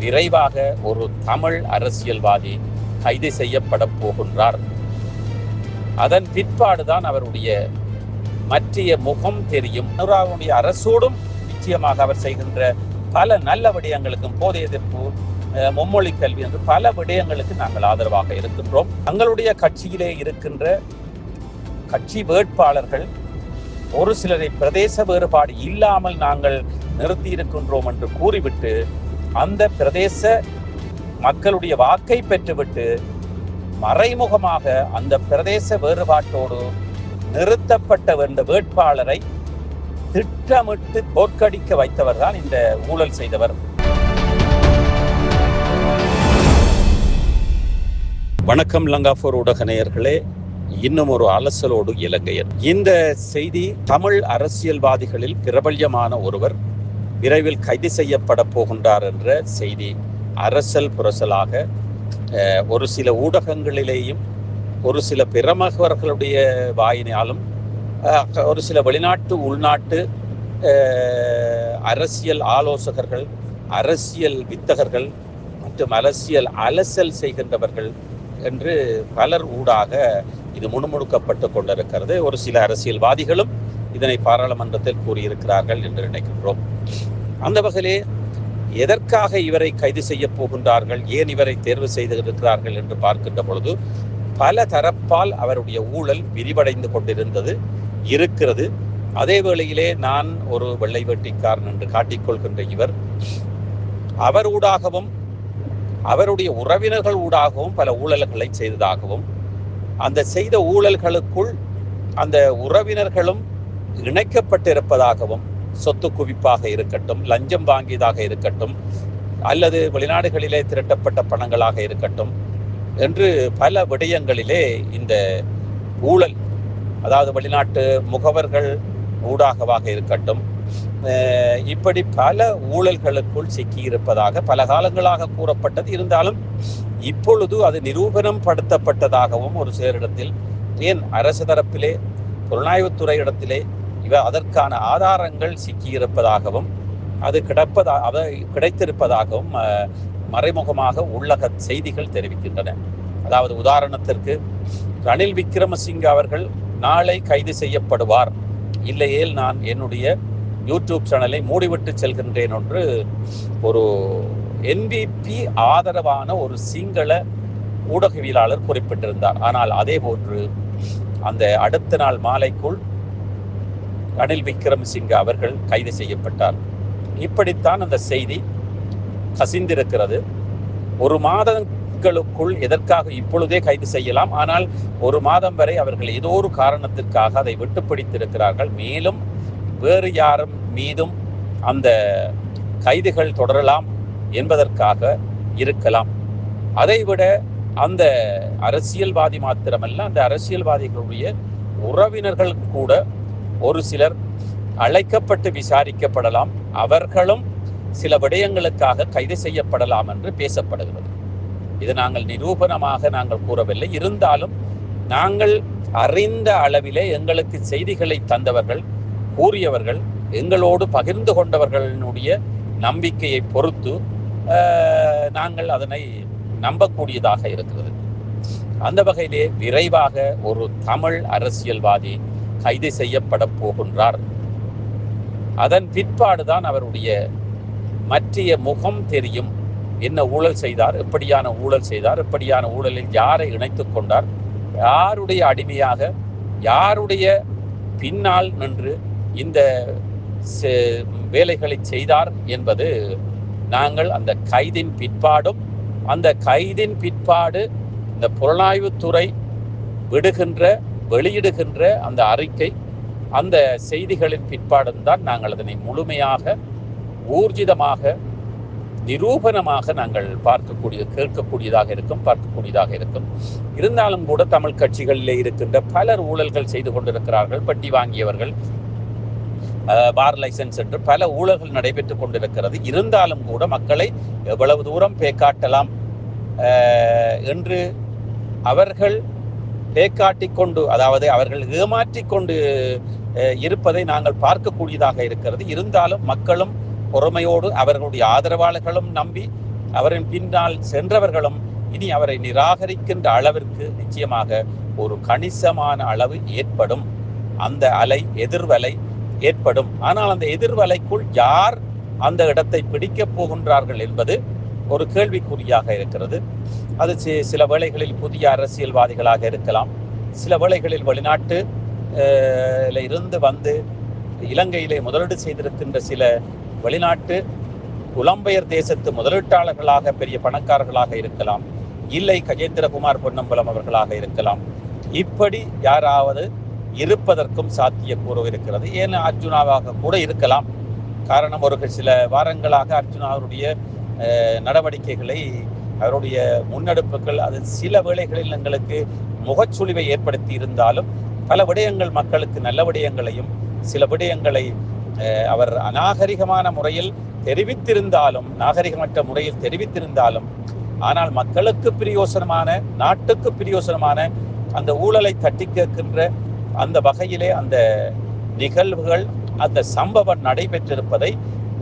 விரைவாக ஒரு தமிழ் அரசியல்வாதி கைது செய்யப்பட போகின்றார். அதன் பிற்பாடுதான் அவருடைய மற்றிய முகம் தெரியும். அனுராவுடைய அரசோடும் நிச்சயமாக அவர் செய்கின்ற பல நல்ல விடயங்களுக்கும் போதை எதிர்ப்பு அஹ், மும்மொழி கல்வி என்று பல விடயங்களுக்கு நாங்கள் ஆதரவாக இருக்கின்றோம். தங்களுடைய கட்சியிலே இருக்கின்ற கட்சி வேட்பாளர்கள் ஒரு சிலரை பிரதேச வேறுபாடு இல்லாமல் நாங்கள் நிறுத்தி இருக்கின்றோம் என்று கூறிவிட்டு அந்த பிரதேச மக்களுடைய வாக்கை பெற்றுவிட்டு மறைமுகமாக அந்த பிரதேச வேறுபாட்டோடு நிறுத்தப்பட்ட இந்த வேட்பாளரை திட்டமிட்டு தோற்கடிக்க வைத்தவர் தான் இந்த ஊழல் செய்தவர். வணக்கம் லங்காபூர் ஊடக நேயர்களே. இன்னும் ஒரு அலசலோடு இலங்கையர். இந்த செய்தி தமிழ் அரசியல்வாதிகளில் பிரபல்யமான ஒருவர் விரைவில் கைது செய்யப்பட போகின்றார் என்ற செய்தி அரசல் புரசலாக ஒரு சில ஊடகங்களிலேயும் ஒரு சில பிரமுகர்களுடைய வாயினாலும் ஒரு சில வெளிநாட்டு உள்நாட்டு அரசியல் ஆலோசகர்கள் அரசியல் வித்தகர்கள் மற்றும் அரசியல் அலசல் செய்கின்றவர்கள் என்று பலர் ஊடாக இது முணுமுணுக்கப்பட்டு கொண்டிருக்கிறது. ஒரு சில அரசியல்வாதிகளும் இதனை பாராளுமன்றத்தில் கூறியிருக்கிறார்கள் என்று நினைக்கின்றோம். அந்த வகையிலே எதற்காக இவரை கைது செய்ய போகின்றார்கள்? ஏன் இவரை தேர்வு செய்திருக்கிறார்கள் என்று பார்க்கின்ற பொழுது பல தரப்பால் அவருடைய ஊழல் விரிவடைந்து கொண்டிருந்தது இருக்கிறது. அதே வேளையிலே நான் ஒரு வெள்ளை வெட்டிக்காரன் என்று காட்டிக்கொள்கின்ற இவர் அவர் ஊடாகவும் அவருடைய உறவினர்கள் ஊடாகவும் பல ஊழல்களை செய்ததாகவும் அந்த செய்த ஊழல்களுக்குள் அந்த உறவினர்களும் இணைக்கப்பட்டிருப்பதாகவும் சொத்து குவிப்பாக இருக்கட்டும் லஞ்சம் வாங்கியதாக இருக்கட்டும் அல்லது வெளிநாடுகளிலே திரட்டப்பட்ட பணங்களாக இருக்கட்டும் என்று பல விடயங்களிலே இந்த ஊழல் அதாவது வெளிநாட்டு முகவர்கள் ஊடாகவாக இருக்கட்டும் இப்படி பல ஊழல்களுக்குள் சிக்கியிருப்பதாக பல காலங்களாக கூறப்பட்டது. இருந்தாலும் இப்பொழுது அது நிரூபணம் படுத்தப்பட்டதாகவும் ஒரு சிலரிடத்தில் ஏன் அரசு தரப்பிலே புலனாய்வுத்துறை இடத்திலே இவ அதற்கான ஆதாரங்கள் சிக்கியிருப்பதாகவும் அது கிடப்பதா அவை கிடைத்திருப்பதாகவும் மறைமுகமாக உள்ளக செய்திகள் தெரிவிக்கின்றன. அதாவது உதாரணத்திற்கு ரணில் விக்ரமசிங்க அவர்கள் நாளை கைது செய்யப்படுவார். இல்லையேல் நான் என்னுடைய யூடியூப் சேனலை மூடிவிட்டு செல்கின்றேன் என்று ஒரு என்பிபி ஆதரவான ஒரு சிங்கள ஊடகவியலாளர் குறிப்பிட்டிருந்தார். ஆனால் அதே போன்று அந்த அடுத்த நாள் மாலைக்குள் ரணில் விக்ரமசிங்க அவர்கள் கைது செய்யப்பட்டார். இப்படித்தான் அந்த செய்தி கசிந்திருக்கிறது. ஒரு மாதங்களுக்குள் எதற்காக இப்பொழுதே கைது செய்யலாம்? ஆனால் ஒரு மாதம் வரை அவர்கள் ஏதோ ஒரு காரணத்திற்காக அதை விட்டு பிடித்திருக்கிறார்கள். மேலும் வேறு யாரும் மீதும் அந்த கைதுகள் தொடரலாம் என்பதற்காக இருக்கலாம். அதைவிட அந்த அரசியல்வாதி மாத்திரமல்ல அந்த அரசியல்வாதிகளுடைய உறவினர்கள் கூட ஒரு சிலர் அழைக்கப்பட்டு விசாரிக்கப்படலாம். அவர்களும் சில விடயங்களுக்காக கைது செய்யப்படலாம் என்று பேசப்படுகிறது. இது நாங்கள் நிரூபணமாக நாங்கள் கூறவில்லை. இருந்தாலும் நாங்கள் அறிந்த அளவிலே எங்களுக்கு செய்திகளை தந்தவர்கள் கூறியவர்கள் எங்களோடு பகிர்ந்து கொண்டவர்களுடைய நம்பிக்கையை பொறுத்து நாங்கள் அதனை நம்பக்கூடியதாக இருக்கிறது. அந்த வகையிலே விரைவாக ஒரு தமிழ் அரசியல்வாதி கைது செய்யப்பட போகின்றார். அதன் பிற்பாடுதான் அவருடைய மற்றிய முகம் தெரியும். என்ன ஊழல் செய்தார் எப்படியான ஊழல் செய்தார் எப்படியான ஊழலில் யாரை இணைத்து கொண்டார் யாருடைய அடிமையாக யாருடைய பின்னால் நின்று இந்த செ- வேலைகளை செய்தார் என்பது நாங்கள் அந்த கைதின் பிற்பாடும் அந்த கைதின் பிற்பாடு இந்த புலனாய்வுத்துறை விடுகின்ற வெளியிடுகின்ற அந்த அறிக்கை அந்த செய்திகளின் பிற்பாடும் தான் நாங்கள் அதனை முழுமையாக ஊர்ஜிதமாக நிரூபணமாக நாங்கள் பார்க்கக்கூடிய கேட்கக்கூடியதாக இருக்கும் பார்க்கக்கூடியதாக இருக்கும். இருந்தாலும் கூட தமிழ் கட்சிகளிலே இருக்கின்ற பலர் ஊழல்கள் செய்து கொண்டிருக்கிறார்கள் பட்டி வாங்கியவர்கள் பார் லைசன்ஸ் என்று பல ஊழல்கள் நடைபெற்றுக் கொண்டிருக்கிறது. இருந்தாலும் கூட மக்களை எவ்வளவு தூரம் பேக்காட்டலாம் என்று அவர்கள் பேக்காட்டிக் கொண்டு அதாவது அவர்கள் ஏமாற்றிக் கொண்டு இருப்பதை நாங்கள் பார்க்கக்கூடியதாக இருக்கிறது. இருந்தாலும் மக்களும் பொறுமையோடு அவர்களுடைய ஆதரவாளர்களும் நம்பி அவரின் பின்னால் சென்றவர்களும் இனி அவரை நிராகரிக்கின்ற அளவிற்கு நிச்சயமாக ஒரு கணிசமான அளவு ஏற்படும். அந்த அலை எதிர்வலை ஏற்படும். ஆனால் அந்த எதிர்வலைக்குள் யார் அந்த இடத்தை பிடிக்கப் போகின்றார்கள் என்பது ஒரு கேள்விக்குறியாக இருக்கிறது. அது சில வேளைகளில் புதிய அரசியல்வாதிகளாக இருக்கலாம். சில வேளைகளில் வெளிநாட்டு இருந்து வந்து இலங்கையிலே முதலீடு செய்திருக்கின்ற சில வெளிநாட்டு புலம்பெயர் தேசத்து முதலீட்டாளர்களாக பெரிய பணக்காரர்களாக இருக்கலாம். இல்லை கஜேந்திரகுமார் பொன்னம்பலம் அவர்களாக இருக்கலாம். இப்படி யாராவது இருப்பதற்கும் சாத்தியக்கூறு இருக்கிறது. ஏன் அர்ஜுனாவாக கூட இருக்கலாம். காரணம் ஒரு சில வாரங்களாக அர்ஜுனாவுடைய நடவடிக்கைகளை அவருடைய முன்னெடுப்புகள் அது சில வேளைகளில் எங்களுக்கு முகச்சுழிவை ஏற்படுத்தி இருந்தாலும் பல விடயங்கள் மக்களுக்கு நல்ல விடயங்களையும் சில விடயங்களை அஹ், அவர் அநாகரிகமான முறையில் தெரிவித்திருந்தாலும் நாகரிகமற்ற முறையில் தெரிவித்திருந்தாலும் ஆனால் மக்களுக்கு பிரயோசனமான நாட்டுக்கு பிரயோசனமான அந்த ஊழலை தட்டி கேட்கின்ற அந்த வகையிலே அந்த நிகழ்வுகள் அந்த சம்பவம் நடைபெற்றிருப்பதை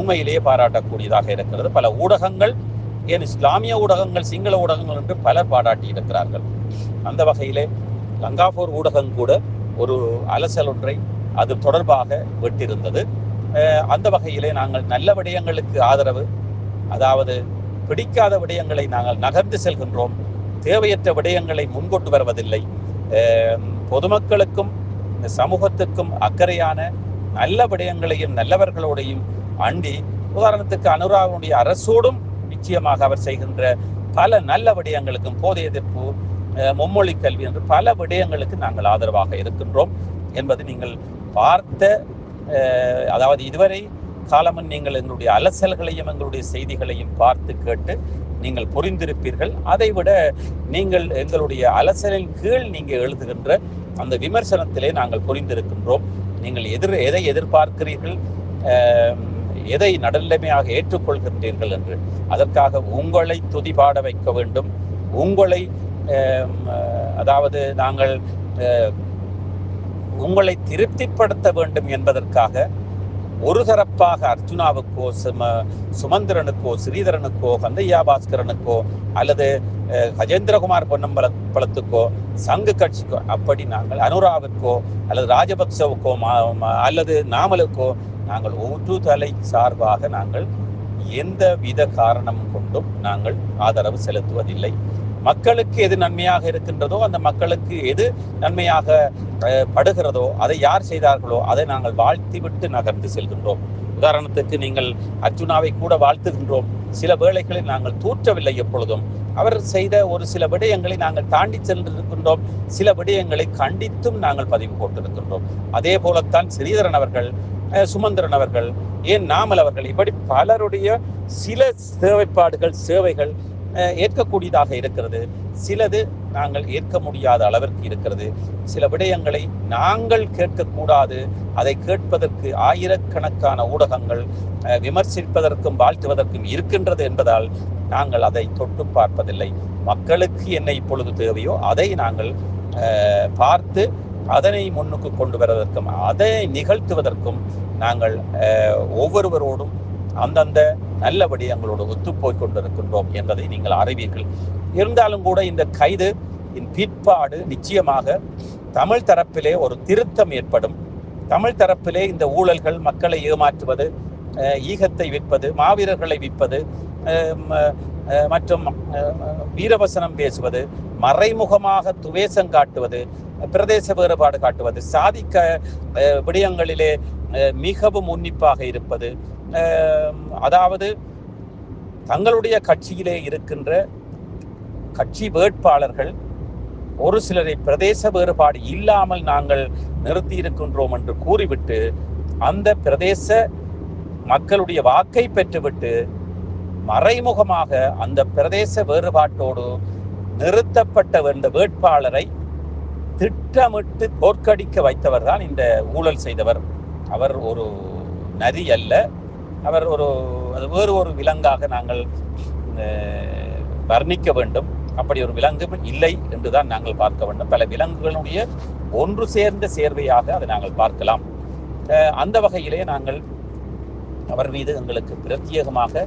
உண்மையிலேயே பாராட்டக்கூடியதாக இருக்கிறது. பல ஊடகங்கள் ஏன் இஸ்லாமிய ஊடகங்கள் சிங்கள ஊடகங்கள் என்று பலர் பாராட்டி இருக்கிறார்கள். அந்த வகையிலே லங்காபூர் ஊடகம் கூட ஒரு அலசல் ஒன்றை அது தொடர்பாக விட்டிருந்தது. அந்த வகையிலே நாங்கள் நல்ல விடயங்களுக்கு ஆதரவு அதாவது பிடிக்காத விடயங்களை நாங்கள் நகர்ந்து செல்கின்றோம். தேவையற்ற விடயங்களை முன்கொண்டு வருவதில்லை. பொதுமக்களுக்கும் சமூகத்துக்கும் அக்கறையான நல்ல விடயங்களையும் நல்லவர்களோடையும் அண்டி உதாரணத்துக்கு அனுராகனுடைய அரசோடும் நிச்சயமாக அவர் செய்கின்ற பல நல்ல விடயங்களுக்கும் போதை எதிர்ப்பு மும்மொழி கல்வி என்று பல விடயங்களுக்கு நாங்கள் ஆதரவாக இருக்கின்றோம் என்பது நீங்கள் பார்த்த அதாவது இதுவரை காலமும் நீங்கள் எங்களுடைய அலசல்களையும் எங்களுடைய செய்திகளையும் பார்த்து கேட்டு நீங்கள் புரிந்திருப்பீர்கள். அதைவிட நீங்கள் எங்களுடைய அலசலின் கீழ் நீங்கள் எழுதுகின்ற அந்த விமர்சனத்திலே நாங்கள் புரிந்திருக்கின்றோம். நீங்கள் எதிர் எதை எதிர்பார்க்கிறீர்கள்? எதை நடுநிலைமையாக ஏற்றுக்கொள்கின்றீர்கள் என்று. அதற்காக உங்களை துதிபாட வைக்க வேண்டும். உங்களை அஹ், அதாவது நாங்கள் உங்களை திருப்திப்படுத்த வேண்டும் என்பதற்காக ஒரு தரப்பாக அர்ஜுனாவுக்கோ சும சுமந்திரனுக்கோ ஸ்ரீதரனுக்கோ கந்தையா பாஸ்கரனுக்கோ அல்லது கஜேந்திரகுமார் பொன்னம்பல பலத்துக்கோ சங்கு கட்சிக்கோ அப்படி நாங்கள் அனுராவிற்கோ அல்லது ராஜபக்சவுக்கோ மா- அல்லது நாமலுக்கோ நாங்கள் ஒன்று தலை சார்பாக நாங்கள் எந்த வித காரணம் கொண்டும் நாங்கள் ஆதரவு செலுத்துவதில்லை. மக்களுக்கு எது நன்மையாக இருக்கின்றதோ அந்த மக்களுக்கு எது நன்மையாக அஹ், படுகிறதோ அதை யார் செய்தார்களோ அதை நாங்கள் வாழ்த்திவிட்டு நகர்ந்து செல்கின்றோம். உதாரணத்துக்கு நீங்கள் அர்ஜுனாவை கூட வாழ்த்துகின்றோம். சில வேளைகளில் நாங்கள் தூற்றவில்லை எப்பொழுதும். அவர் செய்த ஒரு சில விடயங்களை நாங்கள் தாண்டி சென்றிருக்கின்றோம். சில விடயங்களை கண்டித்தும் நாங்கள் பதிவு போட்டிருக்கின்றோம். அதே போலத்தான் ஸ்ரீதரன் அவர்கள் சுமந்திரன் அவர்கள் ஏன் நாமல் அவர்கள் இப்படி பலருடைய சில சேவைப்பாடுகள் சேவைகள் ஏற்கக்கூடியதாக இருக்கிறது. சிலது நாங்கள் ஏற்க முடியாத அளவிற்கு இருக்கிறது. சில விடயங்களை நாங்கள் கேட்கக்கூடாது. அதை கேட்பதற்கு ஆயிரக்கணக்கான ஊடகங்கள் விமர்சிப்பதற்கும் வாழ்த்துவதற்கும் இருக்கின்றது என்பதால் நாங்கள் அதை தொட்டு பார்ப்பதில்லை. மக்களுக்கு என்ன இப்பொழுது தேவையோ அதை நாங்கள் பார்த்து அதனை முன்னுக்கு கொண்டு வருவதற்கும் அதை நிகழ்த்துவதற்கும் நாங்கள் ஒவ்வொருவரோடும் அந்தந்த நல்ல விடயங்களோடு ஒத்துப்போய் கொண்டிருக்கின்றோம் என்பதை நீங்கள் அறிவீர்கள். இருந்தாலும் கூட இந்த கைது இன் பிற்பாடு நிச்சயமாக தமிழ் தரப்பிலே ஒரு திருத்தம் ஏற்படும். தமிழ் தரப்பிலே இந்த ஊழல்கள் மக்களை ஏமாற்றுவது ஈகத்தை விற்பது மாவீரர்களை விற்பது மற்றும் வீரவசனம் பேசுவது மறைமுகமாக துவேசம் காட்டுவது பிரதேச வேறுபாடு காட்டுவது சாதிக்க விடயங்களிலே மிகவும் உன்னிப்பாக இருப்பது அதாவது தங்களுடைய கட்சியிலே இருக்கின்ற கட்சி வேட்பாளர்கள் ஒரு சிலரை பிரதேச வேறுபாடு இல்லாமல் நாங்கள் நிறுத்தி இருக்கின்றோம் என்று கூறிவிட்டு அந்த பிரதேச மக்களுடைய வாக்கை பெற்றுவிட்டு மறைமுகமாக அந்த பிரதேச வேறுபாட்டோடு நிறுத்தப்பட்ட இந்த வேட்பாளரை திட்டமிட்டு தோற்கடிக்க வைத்தவர் தான் இந்த ஊழல் செய்தவர். அவர் ஒரு நரி அல்ல. அவர் ஒரு அது வேறு ஒரு விலங்காக நாங்கள் வர்ணிக்க வேண்டும். அப்படி ஒரு விலங்கு இல்லை என்றுதான் நாங்கள் பார்க்க வேண்டும். பல விலங்குகளுடைய ஒன்று சேர்ந்த சேர்வையாக அதை நாங்கள் பார்க்கலாம். அந்த வகையிலே நாங்கள் அவர் மீது எங்களுக்கு பிரத்யேகமாக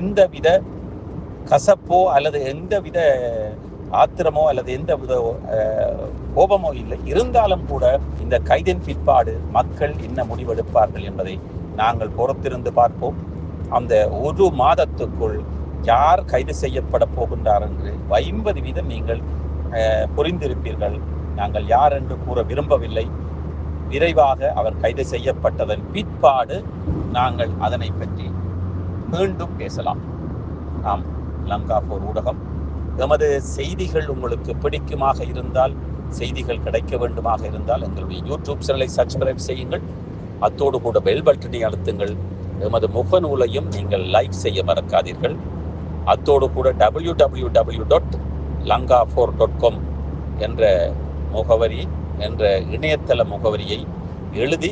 எந்தவித கசப்போ அல்லது எந்தவித ஆத்திரமோ அல்லது எந்த வித கோபமோ இல்லை. இருந்தாலும் கூட இந்த கைதின் பிற்பாடு மக்கள் என்ன முடிவெடுப்பார்கள் என்பதை நாங்கள் பொறுத்திருந்து பார்ப்போம். அந்த ஒரு மாதத்துக்குள் யார் கைது செய்யப்பட போகின்றார் என்று ஐம்பது வீதம் நீங்கள் புரிந்திருப்பீர்கள். நாங்கள் யார் என்று கூற விரும்பவில்லை. விரைவாக அவர் கைது செய்யப்பட்டதன் பிற்பாடு நாங்கள் அதனை பற்றி மீண்டும் பேசலாம். ஆம் லங்கா போர் ஊடகம். எமது செய்திகள் உங்களுக்கு பிடிக்குமாக இருந்தால் செய்திகள் கிடைக்க வேண்டுமாக இருந்தால் எங்களுடைய யூடியூப் சேனலை சப்ஸ்கிரைப் செய்யுங்கள். அத்தோடு கூட பெல் பட்டனை அழுத்துங்கள். எமது முகநூலையும் நீங்கள் லைக் செய்ய மறக்காதீர்கள். அத்தோடு கூட W W W dot Lanka four dot com என்ற முகவரி என்ற இணையதள முகவரியை எழுதி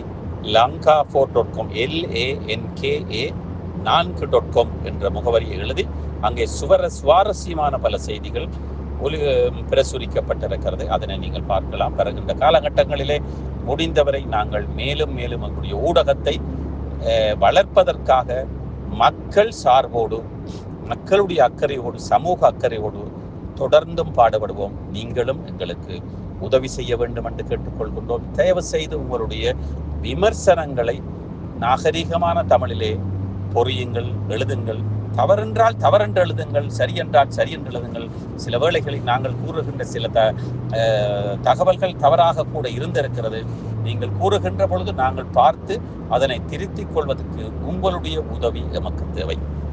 Lanka four dot com LANKA நான்கு டாட் காம் என்ற முகவரியை எழுதி அங்கே சுவர சுவாரஸ்யமான பல செய்திகள் ஒலி பிரசுரிக்கப்பட்டிருக்கிறது. அதனை நீங்கள் பார்க்கலாம். வருகின்ற காலகட்டங்களிலே முடிந்தவரை நாங்கள் மேலும் மேலும் எங்களுடைய ஊடகத்தை வளர்ப்பதற்காக மக்கள் சார்போடு மக்களுடைய அக்கறையோடு சமூக அக்கறையோடு தொடர்ந்தும் பாடுபடுவோம். நீங்களும் எங்களுக்கு உதவி செய்ய வேண்டும் என்று கேட்டுக்கொள்கின்றோம். தயவு செய்து உங்களுடைய விமர்சனங்களை நாகரிகமான தமிழிலே பொறியுங்கள் எழுதுங்கள். தவறென்றால் தவறென்று எழுதுங்கள் சரியென்றால் சரியென்று எழுதுங்கள். சில வேளைகளில் நாங்கள் கூறுகின்ற சில த தகவல்கள் தவறாக கூட இருந்திருக்கிறது. நீங்கள் கூறுகின்ற பொழுது நாங்கள் பார்த்து அதனை திருத்திக் கொள்வதற்கு உங்களுடைய உதவி எமக்கு தேவை.